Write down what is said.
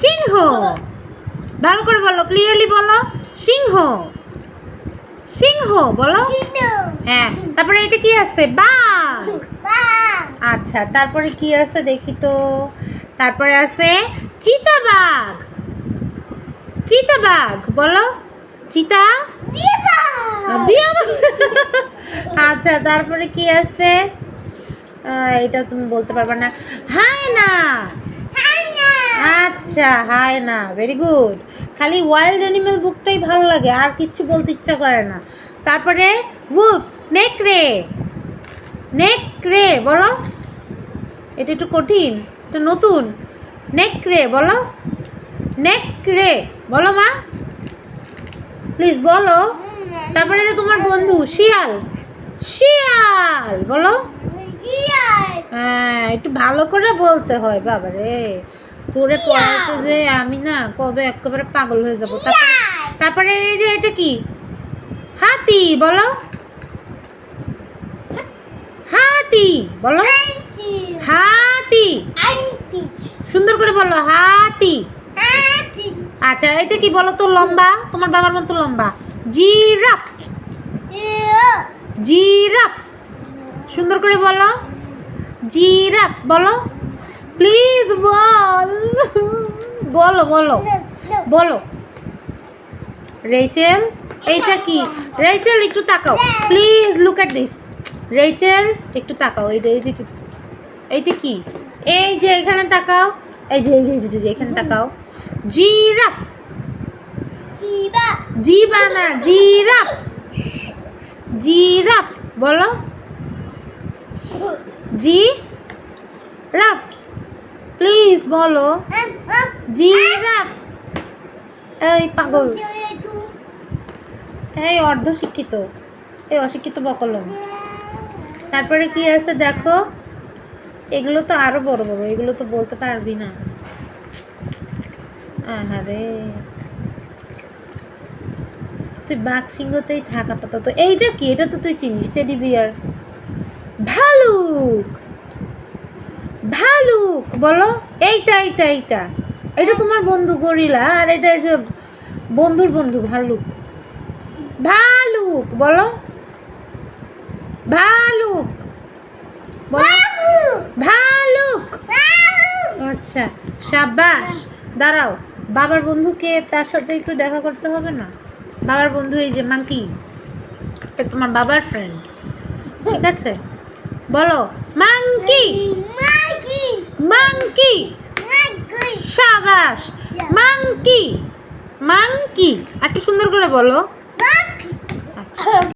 সিংহ। ভালো করে বলো ক্লিয়ারলি বলো, সিংহ। সিংহ, বলো। হ্যাঁ তারপরে এটা কি আছে? বাঘ। আচ্ছা তারপরে কি আছে দেখি তো? তারপরে আছে চিতাবাঘ। চিতাবাঘ, বলো। চিতা? আচ্ছা তারপরে কি আছে? এটা তুমি বলতে পারবে না। হাই না আচ্ছা হাই না ভেরি গুড খালি ওয়াইল্ড অ্যানিমেল বুকটাই ভালো লাগে আর কিচ্ছু বলতে ইচ্ছা করে না। তারপরে উফ নেকড়ে নেকড়ে বলো। এটা একটু কঠিন এটা নতুন। নেকড়ে বলো। নেকড়ে বলো মা। প্লিজ বলো। তারপরে যে তোমার বন্ধু শিয়াল। শিয়াল বলো। হ্যাঁ একটু ভালো করে বলতে হয় বাবা রে তোরে পড়াতে যে আমি না কবে একেবারে পাগল হয়ে যাব। তারপরে তারপরে এই যে এটা কি? হাতি বলো। হাতি বলো। হাতি। সুন্দর করে বলো হাতি। আচ্ছা এটা কি বলো তো লম্বা? তোমার বাবার মতো লম্বা। জিরাফ। জিরাফ। সুন্দর করে বলো। জিরাফ বলো। প্লিজ বল বলো বলো বলো রেচেল এইটা কি রেচেল একটু তাকাও please look at this Rachel একটু তাকাও এইটা এই যে এইটা কি এই যে এখানে তাকাও এই যে এই যে এই যে এখানে তাকাও জিরাফ জিবা না জিরাফ জিরাফ বলো জি রাফ প্লিজ বলো। জিরাফ। এই পাগল। এই অর্ধ শিক্ষিত এই অশিক্ষিত বকলম। তারপরে কি আছে দেখো? এগুলো তো আরও বড় বড় এগুলো তো বলতে পারবি না। আহারে। তুই বাঘ সিংহতেই থাক আপাতত। এইটা কি? এটা তো তুই চিনিস টেডি বিয়ার। ভালুক ভালুক! বলো, এইটা এইটা এইটা। এটা তোমার বন্ধু গরিলা, আর এটা এই যে বন্ধুর বন্ধু, ভালুক। ভালুক, বলো। ভালুক। ভালুক। আচ্ছা সাবাস দাঁড়াও। বাবার বন্ধুকে তার সাথে একটু দেখা করতে হবে না? বাবার বন্ধু এই যে মাঙ্কি, এটা তোমার বাবার ফ্রেন্ড ঠিক আছে? বলো মাঙ্কি মাঙ্কি! সাবাস মাংকি মাংকি একটু সুন্দর করে বলো। আচ্ছা।